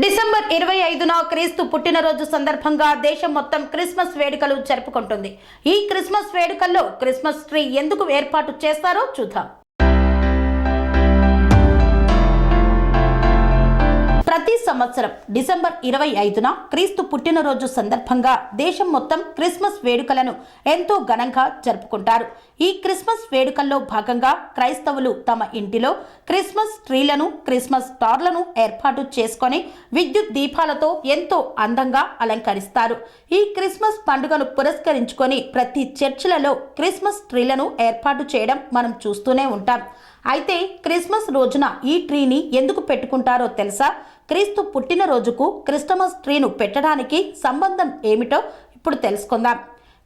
December ఇరవై ఐదున క్రీస్తు పుట్టినరోజు సందర్భంగా దేశం మొత్తం క్రిస్మస్ వేడుకలు జరుపుకుంటుంది. ఈ క్రిస్మస్ వేడుకల్లో క్రిస్మస్ ట్రీ ఎందుకు ఏర్పాటు చేస్తారో చూద్దాం. సంవత్సరం డిసెంబర్ ఇరవై ఐదున క్రీస్తు పుట్టినరోజు సందర్భంగా దేశం మొత్తం క్రిస్మస్ వేడుకలను ఎంతో ఘనంగా జరుపుకుంటారు. ఈ క్రిస్మస్ వేడుకల్లో భాగంగా క్రైస్తవులు తమ ఇంటిలో క్రిస్మస్ ట్రీలను క్రిస్మస్ స్టార్లను ఏర్పాటు చేసుకొని విద్యుత్ దీపాలతో ఎంతో అందంగా అలంకరిస్తారు. ఈ క్రిస్మస్ పండుగను పురస్కరించుకొని ప్రతి చర్చిలలో క్రిస్మస్ ట్రీలను ఏర్పాటు చేయడం మనం చూస్తూనే ఉంటాం. అయితే క్రిస్మస్ రోజున ఈ ట్రీని ఎందుకు పెట్టుకుంటారో తెలుసా? క్రీస్తు పుట్టినరోజుకు క్రిస్టమస్ ట్రీను పెట్టడానికి సంబంధం ఏమిటో ఇప్పుడు తెలుసుకుందాం.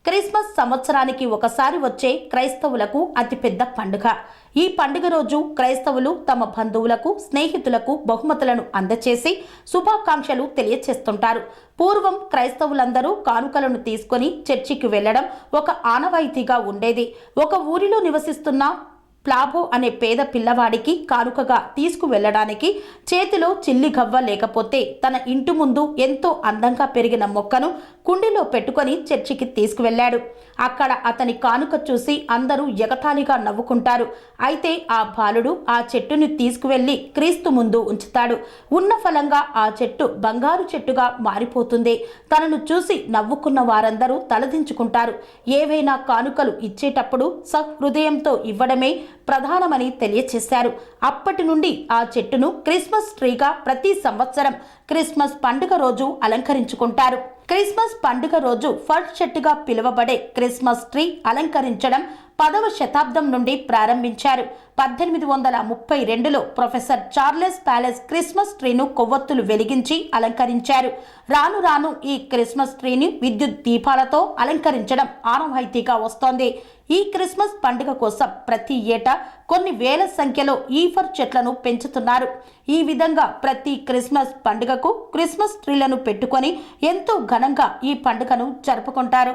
క్రిస్మస్ సంవత్సరానికి ఒకసారి వచ్చే క్రైస్తవులకు అతిపెద్ద పండుగ. ఈ పండుగ రోజు క్రైస్తవులు తమ బంధువులకు స్నేహితులకు బహుమతులను అందచేసి శుభాకాంక్షలు తెలియచేస్తుంటారు. పూర్వం క్రైస్తవులందరూ కానుకలను తీసుకొని చర్చికి వెళ్ళడం ఒక ఆనవాయితీగా ఉండేది. ఒక ఊరిలో నివసిస్తున్న ప్లాబో అనే పేద పిల్లవాడికి కానుకగా తీసుకువెళ్ళడానికి చేతిలో చిల్లి గవ్వ లేకపోతే తన ఇంటి ముందు ఎంతో అందంగా పెరిగిన మొక్కను కుండీలో పెట్టుకొని చర్చికి తీసుకువెళ్ళాడు. అక్కడ అతని కానుక చూసి అందరూ ఎగతాళిగా నవ్వుకుంటారు. అయితే ఆ బాలుడు ఆ చెట్టుని తీసుకువెళ్ళి క్రీస్తు ముందు ఉంచుతాడు. ఉన్న ఫలంగా ఆ చెట్టు బంగారు చెట్టుగా మారిపోతుంది. తనను చూసి నవ్వుకున్న వారందరూ తలదించుకుంటారు. ఏవైనా కానుకలు ఇచ్చేటప్పుడు సహృదయంతో ఇవ్వడమే ప్రధానమని తెలియచేశారు. అప్పటి నుండి ఆ చెట్టును క్రిస్మస్ ట్రీగా ప్రతి సంవత్సరం క్రిస్మస్ పండుగ రోజు అలంకరించుకుంటారు. క్రిస్మస్ పండుగ రోజు ఫస్ట్ చెట్టుగా పిలువబడే క్రిస్మస్ ట్రీ అలంకరించడం పదవ శతాబ్దం నుండి ప్రారంభించారు. పద్దెనిమిది వందల ముప్పై రెండులో ప్రొఫెసర్ చార్లెస్ ప్యాలెస్ క్రిస్మస్ ట్రీను కొవ్వొత్తులు వెలిగించి అలంకరించారు. రాను రాను ఈ క్రిస్మస్ ట్రీని విద్యుత్ దీపాలతో అలంకరించడం ఆనవాయితీగా వస్తోంది. ఈ క్రిస్మస్ పండుగ కోసం ప్రతి ఏటా కొన్ని వేల సంఖ్యలో ఈఫర్ చెట్లను పెంచుతున్నారు. ఈ విధంగా ప్రతి క్రిస్మస్ పండుగకు క్రిస్మస్ ట్రీలను పెట్టుకొని ఎంతో ఘనంగా ఈ పండుగను జరుపుకుంటారు.